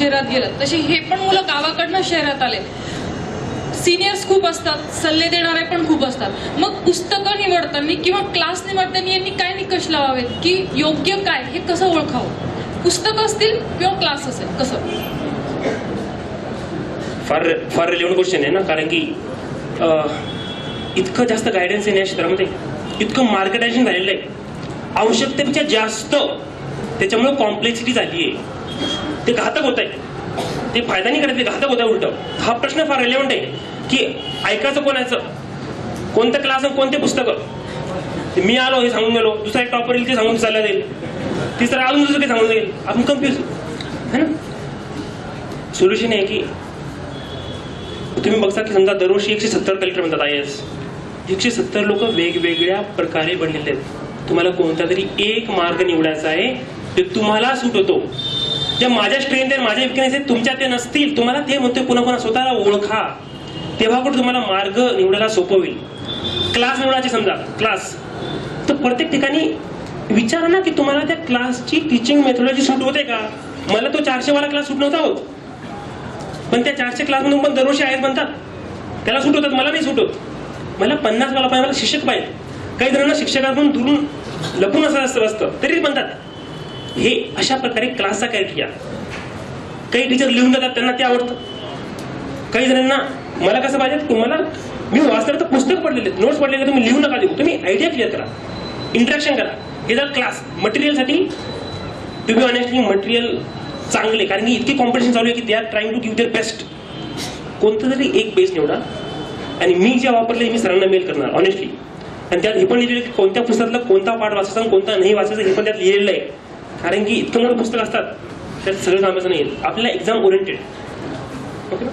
शहरात गेलं. तसे हे पण मुलं गावाकडनं शहरात आले. सिनियर्स खूप असतात सल्ले देणारे पण खूप असतात. मग पुस्तकं निवडताना किंवा क्लास निवडताना यांनी काय निकष लावावेत? की योग्य काय? हे कसं ओळखावं? पुस्तकं असतील किंवा क्लास असेल? कसं? फार फार रिलेव्हंट क्वेश्चन आहे ना कारण की अं, इतकं जास्त गायडन्स आहे या क्षेत्रामध्ये. इतकं मार्केटायझेशन झालेलं आहे. आवश्यकतेपेक्षा जास्त त्याच्यामुळे कॉम्प्लेक्सिटी झाली आहे ते घातक होत आहे ते फायदा नाही करत ते घातक होत आहे उलट. हा प्रश्न फार रिलेवंट आहे की ऐकायचं कोणाचं? कोणतं क्लास आणि कोणते पुस्तकं? मी आलो हे सांगून गेलो. दुसरा एक टॉपर येईल ते सांगून चालला जाईल. तिसरा अजून दुसरं काही सांगून जाईल. आपण कन्फ्युज है ना? सोल्युशन आहे की तुम्ही बघता की समजा दरवर्षी एकशे सत्तर कलेक्टर म्हणतात आय एस एकशे सत्तर लोक वेगवेगळ्या प्रकारे बनलेले आहेत. तुम्हाला कोणता तरी एक मार्ग निवडायचा आहे ते तुम्हाला सूट होतो ज्या माझ्या स्ट्रेंथ आहे माझ्या विकनेस आहेत तुमच्या ते नसतील. तुम्हाला ते म्हणतोय पुन्हा पुन्हा स्वतःला ओळखा. तेव्हा कुठे तुम्हाला मार्ग निवडायला सोपं होईल. क्लास निवडायचे समजा क्लास तर प्रत्येक ठिकाणी विचारा ना की तुम्हाला त्या क्लासची टीचिंग मेथोडॉलॉजी सूट होते का? मला तो चारशे वाला क्लास सूट नव्हता होत. पण त्या चारशे क्लासमधून पण दरवर्षी आहेत म्हणतात. त्याला सूट होतात मला नाही सूट होत. मला पन्नास वाला पाहिजे मला शिक्षक पाहिजे. काही जणांना शिक्षकातून दुरून लपून असं असतं असतं. तरी म्हणतात हे अशा प्रकारे क्लासचा क्रायटेरिया काही टीचर लिहून देतात त्यांना ते आवडतं. काही जणांना मला कसं पाहिजे? तुम्हाला मी वाचलं तर पुस्तक पडलेले नोट्स पडलेले तुम्ही लिहू नका देऊ. तुम्ही आयडिया क्लिअर करा. इंटरॅक्शन करा. हे जर क्लास मटेरियलसाठी टू बी ऑनेस्टली मटेरियल चांगले कारण की इतकी कॉम्पिटिशन चालू आहे की they are trying to give their best कोणतं तरी एक बेस निवडा. आणि मी जे वापरले मी सरांना मेल करणार ऑनेस्टली आणि त्यात हे पण लिहिलेलं की कोणत्या पुस्तकातला कोणता पाठ वाचायचा आणि कोणता नाही वाचायचा हे पण त्यात लिहिलेलं आहे. कारण की इतकं मोठं पुस्तक असतात त्यात सगळं सांगायचं नाही. आपल्याला एक्झाम ओरिएंटेड ओके ना?